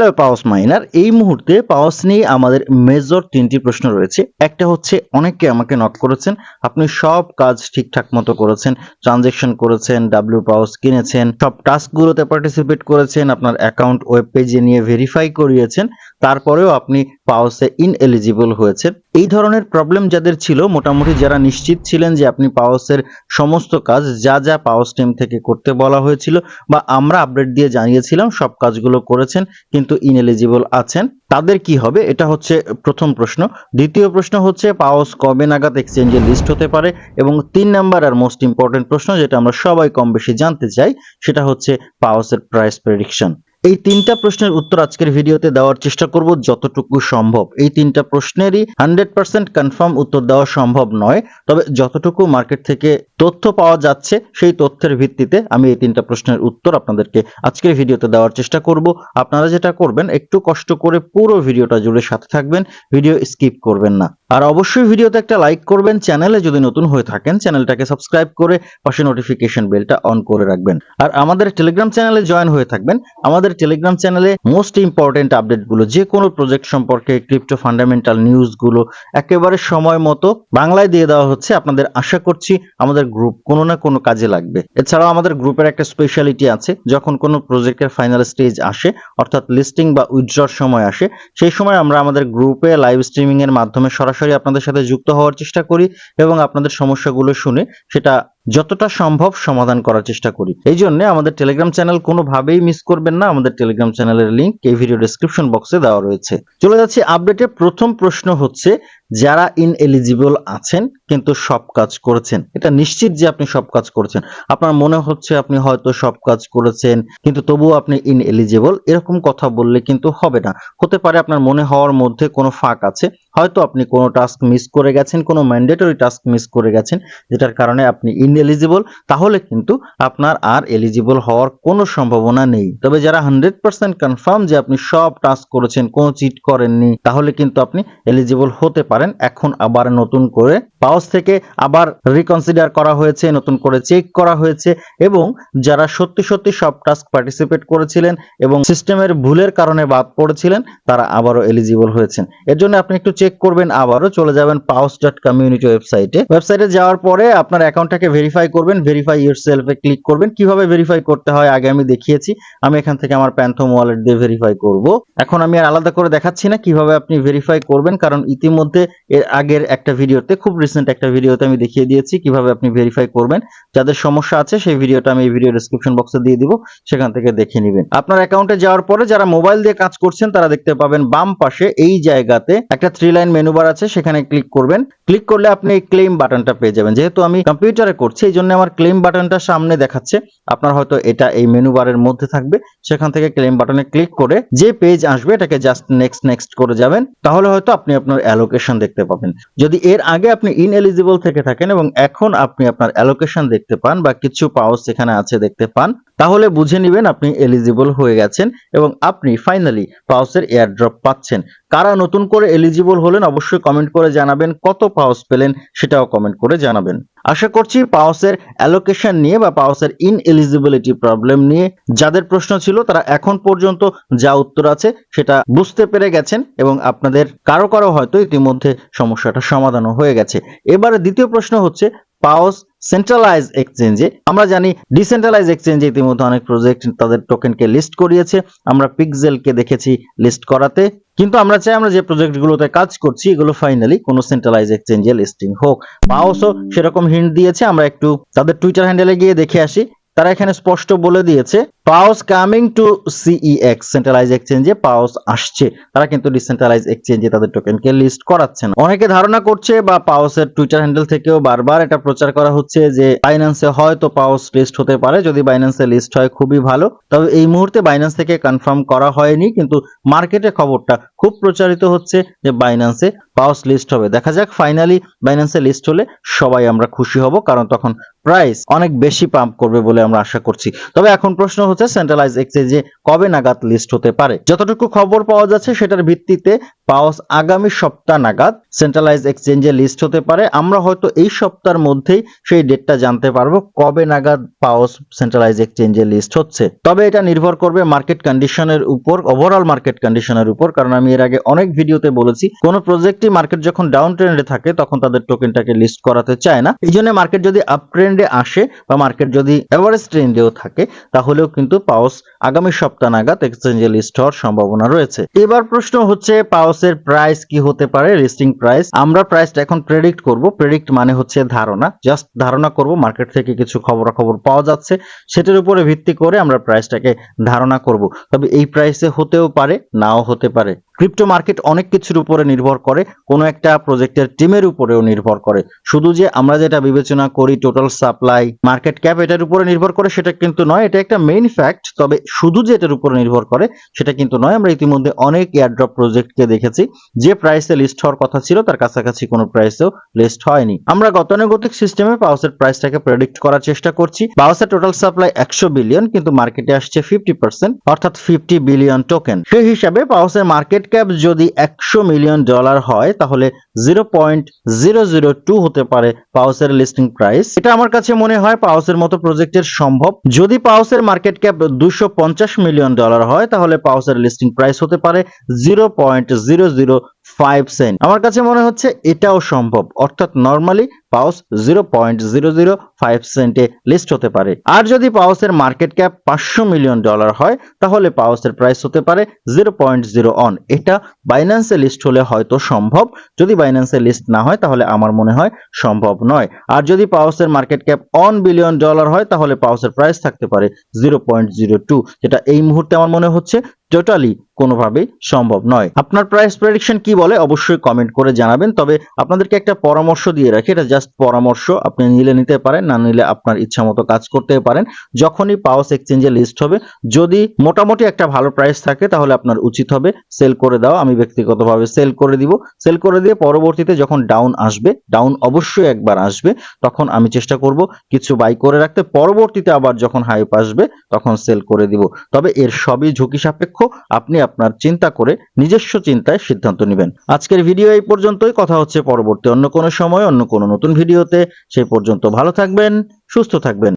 Hello পাওস minor এই মুহূর্তে পাওস নিয়ে আমাদের মেজর তিনটি প্রশ্ন রয়েছে। একটা হচ্ছে, অনেকে আমাকে নক করেছেন, আপনি সব কাজ ঠিকঠাক মতো করেছেন ট্রানজেকশন করেছেন ডাব্লিউ পাওস কিনেছেন, সব টাস্কগুলোতে পার্টিসিপেট করেছেন, আপনার অ্যাকাউন্ট ওয়েব পেজে নিয়ে ভেরিফাই করিয়েছেন, তারপরেও আপনি পাওসে ইনএলিজিবল হয়েছেন। এই ধরনের প্রবলেম যাদের ছিল, মোটামুটি যারা নিশ্চিত ছিলেন যে আপনি পাওসের সমস্ত কাজ, যা যা পাওস টিম থেকে করতে বলা হয়েছিল, বা আমরা আপডেট দিয়ে জানিয়েছিলাম, সব কাজগুলো করেছেন, কিন্তু ইনএলিজিবল আছেন, তাদের কি হবে? এটা হচ্ছে প্রথম প্রশ্ন। দ্বিতীয় প্রশ্ন হচ্ছে পাওস কবে নাগাদ এক্সচেঞ্জে লিস্ট হতে পারে? এবং তিন নাম্বার আর মোস্ট ইম্পর্টেন্ট প্রশ্ন, যেটা আমরা সবাই কম বেশি জানতে চাই, সেটা হচ্ছে পাওসের প্রাইস প্রেডিকশন এই তিনটা প্রশ্নের উত্তর আজকের ভিডিওতে দেওয়ার চেষ্টা করব যতটুকু সম্ভব। এই তিনটা প্রশ্নেরই হান্ড্রেড পার্সেন্ট কনফার্ম উত্তর দেওয়া সম্ভব নয়, তবে যতটুকু মার্কেট থেকে তথ্য পাওয়া যাচ্ছে, সেই তথ্যের ভিত্তিতে আমি এই তিনটা প্রশ্নের উত্তর আপনাদেরকে আজকের ভিডিওতে দেওয়ার চেষ্টা করব। আপনারা যেটা করবেন, একটু কষ্ট করে পুরো ভিডিওটা জুড়ে সাথে থাকবেন, ভিডিও স্কিপ করবেন না। আর অবশ্যই ভিডিওতে একটা লাইক করবেন, চ্যানেলে যদি নতুন হয়ে থাকেন, চ্যানেলটাকে সাবস্ক্রাইব করে পাশে নোটিফিকেশন বেলটা অন করে রাখবেন। আর আমাদের টেলিগ্রাম চ্যানেলে জয়েন হয়ে থাকবেন। আমাদের টেলিগ্রাম চ্যানেলে মোস্ট ইম্পর্টেন্ট আপডেটগুলো যে কোনো প্রজেক্ট সম্পর্কে ক্রিপ্টো ফান্ডামেন্টাল নিউজগুলো একেবারে সময় মতো বাংলায় দিয়ে দেওয়া হচ্ছে। আপনাদের আশা করছি আমাদের গ্রুপ কোনো না কোনো কাজে লাগবে। এছাড়াও আমাদের গ্রুপের একটা স্পেশালিটি আছে। যখন কোনো প্রজেক্টের ফাইনাল স্টেজ আসে, অর্থাৎ লিস্টিং বা উইথড্রর সময় আসে, সেই সময় আমরা আমাদের গ্রুপে লাইভ স্ট্রিমিংয়ের মাধ্যমে সরাসরি আপনাদের সাথে যুক্ত হওয়ার চেষ্টা করি এবং আপনাদের সমস্যাগুলো শুনে সেটা যতটা সম্ভব সমাধান করার চেষ্টা করি। এই জন্য আমাদের টেলিগ্রাম চ্যানেল কোনোভাবেই মিস করবেন না। আমাদের টেলিগ্রাম চ্যানেলের লিংক এই ভিডিও ডেসক্রিপশন বক্সে দেওয়া রয়েছে। চলে যাচ্ছি আপডেটের প্রথম প্রশ্ন হচ্ছে, যারা ইন এলিজিবল আছেন কিন্তু সব কাজ করেছেন, এটা নিশ্চিত যে আপনি সব কাজ করেছেন। আপনার মনে হচ্ছে আপনি হয়তো সব কাজ করেছেন, কিন্তু তবুও আপনি ইন এলিজিবল এরকম কথা বললে কিন্তু হবে না। হতে পারে আপনার মনে হওয়ার মধ্যে কোনো ফাঁক আছে, হয়তো আপনি কোনো টাস্ক মিস করে গেছেন, কোনো ম্যান্ডেটরি টাস্ক মিস করে গেছেন, যেটার কারণে আপনি ইন এলিজিবল তাহলে কিন্তু আপনার আর এলিজিবল হওয়ার কোনো সম্ভাবনা নেই। তবে যারা হান্ড্রেড পার্সেন্ট কনফার্ম যে আপনি সব টাস্ক করেছেন, কোনো চিট করেননি, তাহলে কিন্তু আপনি এলিজিবল হতে পারেন। এখন আবার নতুন করে পাওস থেকে আবার রিকনসিডার করা হয়েছে, নতুন করে চেক করা হয়েছে এবং যারা সত্যি সত্যি সব টাস্ক পার্টিসিপেট করেছিলেন এবং সিস্টেমের ভুলের কারণে বাদ পড়েছিলেন, তারা আবারও এলিজিবল হয়েছেন। এর জন্য আপনি একটু চেক করবেন আবারও, চলে যাবেন পাওস ডট কমিউনিটি ওয়েবসাইটে ওয়েবসাইটে যাওয়ার পরে আপনার অ্যাকাউন্টটাকে ভেরিফাই করবেন ভেরিফাই ইউর সেলফে ক্লিক করবেন। কীভাবে ভেরিফাই করতে হয় আগে আমি দেখিয়েছি, আমি এখান থেকে আমার প্যান্থম ওয়ালেট দিয়ে ভেরিফাই করব। এখন আমি আর আলাদা করে দেখাচ্ছি না কীভাবে আপনি ভেরিফাই করবেন, কারণ ইতিমধ্যে এর আগের একটা ভিডিওতে খুব রিসেন্ট একটা ভিডিওতে আমি দেখিয়ে দিয়েছি কীভাবে আপনি ভেরিফাই করবেন। যাদের সমস্যা আছে, সেই ভিডিওটা আমি এই ভিডিও ডেসক্রিপশন বক্সে দিয়ে দিব, সেখান থেকে দেখে নেবেন। আপনার অ্যাকাউন্টে যাওয়ার পরে যারা মোবাইল দিয়ে কাজ করছেন, তারা দেখতে পাবেন বাম পাশে এই জায়গাতে একটা থ্রি লাইন মেনু বার আছে, সেখানে ক্লিক করবেন। ক্লিক করলে আপনি এই ক্লেম বাটনটা পেয়ে যাবেন। যেহেতু আমি কম্পিউটারে করছি, এই জন্য আমার ক্লেম বাটনটা সামনে দেখাচ্ছে। আপনার হয়তো এটা এই মেনু বারের মধ্যে থাকবে। সেখান থেকে ক্লেম বাটনে ক্লিক করে যে পেজ আসবে, এটাকে জাস্ট নেক্সট নেক্সট করে যাবেন। তাহলে হয়তো আপনি আপনার অ্যালোকেশন দেখতে পাবেন। যদি এর আগে আপনি ইন এলিজিবল থেকে থাকেন এবং এখন আপনি আপনার অ্যালোকেশন দেখতে পান বা কিছু পাওস সেখানে আছে দেখতে পান তাহলে বুঝে নেবেন আপনি এলিজিবল হয়ে গেছেন এবং আপনি ফাইনালি পাউসের এয়ারড্রপ পাচ্ছেন। কারা নতুন করে এলিজিবল হলেন অবশ্যই কমেন্ট করে জানাবেন, কত পাউস পেলেন সেটাও কমেন্ট করে জানাবেন। আশা করছি পাউসের অ্যালোকেশন নিয়ে বা পাউসের ইন এলিজিবিলিটি প্রবলেম নিয়ে যাদের প্রশ্ন ছিল তারা এখন পর্যন্ত যা উত্তর আছে সেটা বুঝতে পেরে গেছেন এবং আপনাদের কারও কারও হয়তো ইতিমধ্যে সমস্যাটা সমাধানও হয়ে গেছে। এবারে দ্বিতীয় প্রশ্ন হচ্ছে পাওস সেন্ট্রালাইজ এক্সচেঞ্জে আমরা জানি ডিসেন্ট্রালাইজ এক্সচেঞ্জে ইতিমধ্যে অনেক প্রজেক্ট তাদের টোকেনকে লিস্ট করিয়েছে। আমরা পিকজেলকে দেখেছি লিস্ট করাতে। কিন্তু আমরা চাই আমরা যে প্রজেক্টগুলোতে কাজ করছি, এগুলো ফাইনালি কোনো সেন্ট্রালাইজ এক্সচেঞ্জে লিস্টিং হোক। পাওসও সেরকম হিন্ট দিয়েছে, আমরা একটু তাদের টুইটার হ্যান্ডেলে গিয়ে দেখে আসি। তারা এখানে স্পষ্ট বলে দিয়েছে পাওস কামিং টু সিইএক্স সেন্ট্রালাইজ এক্সচেঞ্জে পাওস আসছে। তারা কিন্তু ডিসেন্ট্রালাইজ এক্সচেঞ্জে তাদের টোকেনকে লিস্ট করাচ্ছে না অনেকে ধারণা করছে বা পাওসের টুইটার হ্যান্ডেল থেকেও বারবার এটা প্রচার করা হচ্ছে যে বাইন্যান্সে হয়তো পাওস লিস্ট হতে পারে, যদি বাইন্যান্সে লিস্ট হয় খুবই ভালো। তবে এই মুহূর্তে বাইন্যান্স থেকে কনফার্ম করা হয়নি, কিন্তু মার্কেটে খবরটা খুব প্রচারিত হচ্ছে যে বাইন্যান্সে পাওস লিস্ট হবে। দেখা যাক ফাইনালি বাইন্যান্সে লিস্ট হলে সবাই আমরা খুশি হব, কারণ তখন প্রাইস অনেক বেশি পাম্প করবে বলে আমরা আশা করছি। তবে এখন প্রশ্ন হচ্ছে সেন্ট্রালাইজ এক্সচেঞ্জে কবে নাগাদ লিস্ট হতে পারে। যতটুকু খবর পাওয়া যাচ্ছে সেটার ভিত্তিতে পাওস আগামী সপ্তাহ নাগাদ সেন্ট্রালাইজ এক্সচেঞ্জে লিস্ট হতে পারে। আমরা হয়তো এই সপ্তাহের মধ্যেই সেই ডেটটা জানতে পারব কবে নাগাদ পাওস সেন্ট্রালাইজ এক্সচেঞ্জে লিস্ট হচ্ছে। তবে এটা নির্ভর করবে মার্কেট কন্ডিশনের উপর ওভারঅল মার্কেট কন্ডিশনের উপর, কারণ আমি এর আগে অনেক ভিডিওতে বলেছি, কোন প্রজেক্টই মার্কেট যখন ডাউন ট্রেন্ডে থাকে তখন তাদের টোকেনটাকে লিস্ট করাতে চায় না। এই জন্য মার্কেট যদি আপ ট্রেন্ডে আসে বা মার্কেট যদি এভারেজ ট্রেন্ডেও থাকে, তাহলেও কিন্তু পাওস আগামী সপ্তাহ নাগাদ এক্সচেঞ্জে লিস্ট হওয়ার সম্ভাবনা রয়েছে। এবার প্রশ্ন হচ্ছে, পাওসের প্রাইস কি হতে পারে লিস্টিং প্রাইস আমরা প্রাইসটা এখন প্রেডিক্ট করব। প্রেডিক্ট মানে হচ্ছে ধারণা। জাস্ট ধারণা করব মার্কেট থেকে কিছু খবরাখবর পাওয়া যাচ্ছে। সেটার উপরে ভিত্তি করে আমরা প্রাইসটাকে ধারণা করব। তবে এই প্রাইসে হতেও পারে, নাও হতে পারে। ক্রিপ্টো মার্কেট অনেক কিছুর উপরে নির্ভর করে, কোনো একটা প্রজেক্টের টিমের উপরেও নির্ভর করে। শুধু যে আমরা যেটা বিবেচনা করি টোটাল সাপ্লাই মার্কেট ক্যাপ এটার উপরে নির্ভর করে, সেটা কিন্তু নয়, এটা একটা মেইন ফ্যাক্ট তবে শুধু যে এটার উপরে নির্ভর করে, সেটা কিন্তু নয়, আমরা ইতিমধ্যে অনেক এয়ারড্রপ প্রজেক্টকে দেখেছি, যে প্রাইসে লিস্ট হওয়ার কথা ছিল, তার কাছাকাছি কোনো প্রাইসেও লিস্ট হয়নি। আমরা গতানুগতিক সিস্টেমে পাওসের প্রাইসটাকে প্রেডিক্ট করার চেষ্টা করছি। পাওসের টোটাল সাপ্লাই একশো বিলিয়ন কিন্তু মার্কেটে আসছে ফিফটি পার্সেন্ট অর্থাৎ ফিফটি বিলিয়ন টোকেন সেই হিসাবে পাওসের মার্কেট ক্যাপ যদি একশো মিলিয়ন ডলার হয়, তাহলে zero point zero zero two হতে পারে পাউসের লিস্টিং প্রাইস এটা আমার কাছে মনে হয় পাউসের মতো প্রজেক্টের সম্ভব। যদি পাউসের মার্কেট ক্যাপ দুশো পঞ্চাশ মিলিয়ন ডলার হয়, তাহলে পাউসের লিস্টিং প্রাইস হতে পারে zero point zero zero five cent আমার কাছে মনে হচ্ছে এটাও সম্ভব। অর্থাৎ normally Paws zero point zero zero five সেন্টে list হতে পারে। আর যদি পাউসের মার্কেট ক্যাপ পাঁচশো মিলিয়ন ডলার হয়, তাহলে পাউসের প্রাইস হতে পারে জিরো পয়েন্ট জিরো অন এটা বাইন্যান্সে লিস্ট হলে হয়তো সম্ভব। যদি বাইন্যান্সে লিস্ট না হয়, তাহলে আমার মনে হয় সম্ভব নয়। আর যদি পাউসের market cap one billion dollar হয়, তাহলে পাউসের প্রাইস থাকতে পারে জিরো পয়েন্ট জিরো টু যেটা এই মুহূর্তে আমার মনে হচ্ছে টোটালি কোনোভাবেই সম্ভব নয়। আপনার প্রাইস প্রেডিকশন কি বলে অবশ্যই কমেন্ট করে জানাবেন, তবে আপনাদেরকে একটা পরামর্শ দিয়ে রাখি, এটা জাস্ট পরামর্শ, আপনি নিলে নিতে পারেন, না নিলে আপনার ইচ্ছা মতো কাজ করতে পারেন। যখনই পাওয়াস এক্সচেঞ্জে লিস্ট হবে, যদি মোটামুটি একটা ভালো প্রাইস থাকে, তাহলে আপনার উচিত হবে সেল করে দেওয়া। আমি ব্যক্তিগতভাবে সেল করে দিব। সেল করে দিয়ে পরবর্তীতে যখন ডাউন আসবে ডাউন অবশ্যই একবার আসবে, তখন আমি চেষ্টা করব কিছু বাই করে রাখতে। পরবর্তীতে আবার যখন হাইপ আসবে, তখন সেল করে দিব। তবে এর সবই ঝুঁকি সাপেক্ষ আপনি আপনার চিন্তা করে নিজস্ব চিন্তায় সিদ্ধান্ত নেবেন। আজকের ভিডিও এই পর্যন্তই। কথা হচ্ছে পরবর্তী অন্য কোনো সময়, অন্য কোনো নতুন ভিডিওতে। সেই পর্যন্ত ভালো থাকবেন, সুস্থ থাকবেন।